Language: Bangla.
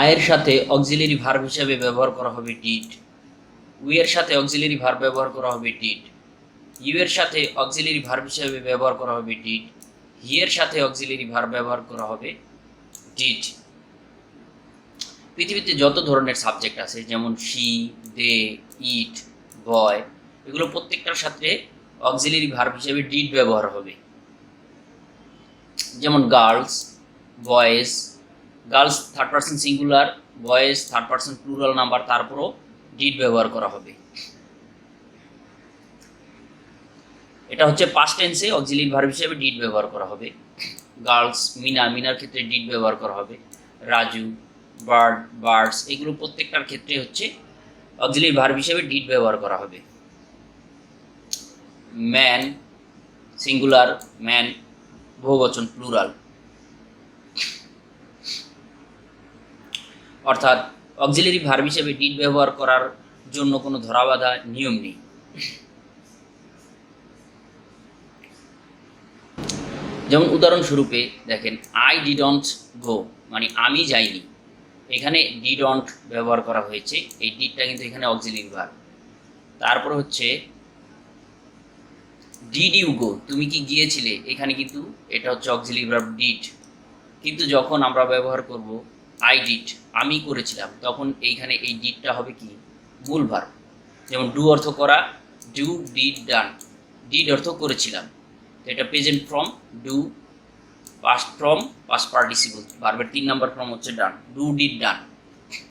আয়ের সাথে অক্সিলারি ভার্ব হিসাবে ব্যবহার করা হবে ডিড উই এর সাথে অক্সিলারি ভার্ব ব্যবহার করা হবে ডিড ইউ এর সাথে অক্সিলারি ভার্ব হিসাবে ব্যবহার করা হবে ডিড হি এর সাথে অক্সিলারি ভার্ব ব্যবহার করা হবে ডিড পৃথিবীতে যত ধরনের সাবজেক্ট আছে, যেমন শি দে ইট বয় এগুলো প্রত্যেকটার সাথে অক্সিলারি ভার্ব হিসেবে ডিড ব্যবহার হবে। যেমন girls boys girls third person singular boys third person plural number তারপরও ডিড ব্যবহার করা হবে। এটা হচ্ছে পাস্ট টেন্সে অক্সিলারি ভার্ব হিসেবে ডিড ব্যবহার করা হবে। গার্লস, মিনা, মিনার ক্ষেত্রে ডিড ব্যবহার করা হবে। রাজু, বার্ড, বার্ডস, এগুলো প্রত্যেকটার ক্ষেত্রে হচ্ছে অক্সিলারি ভার্ব হিসেবে ডিড ব্যবহার করা হবে। ম্যান সিঙ্গুলার ম্যান বহুবচন প্লুরাল অর্থাৎ অক্সিলারি ভার্ব হিসেবে ডিড ব্যবহার করার জন্য কোনো ধরাবাধা নিয়ম নেই। যেমন উদাহরণস্বরূপে দেখেন আই ডিডন্ট গো মানে আমি যাইনি। এখানে ডিডন্ট ব্যবহার করা হয়েছে, এই ডিডটা কিন্তু এখানে অক্সিলারি ভার্ব তারপর হচ্ছে ডিড ইউ গো তুমি কি গিয়েছিলে? এখানে কিন্তু এটা হচ্ছে অক্সিলারি ভার্ব ডিড কিন্তু যখন আমরা ব্যবহার করব আই ডিড আমি করেছিলাম, তখন এইখানে এই ডিডটা হবে কি? মূল ভার। যেমন ডু অর্থ করা ডু ডিড ডান ডিড অর্থ করেছিলাম। তো এটা present form do past form past participle ভার্বের তিন নম্বর ফ্রম হচ্ছে ডান ডু ডিড ডান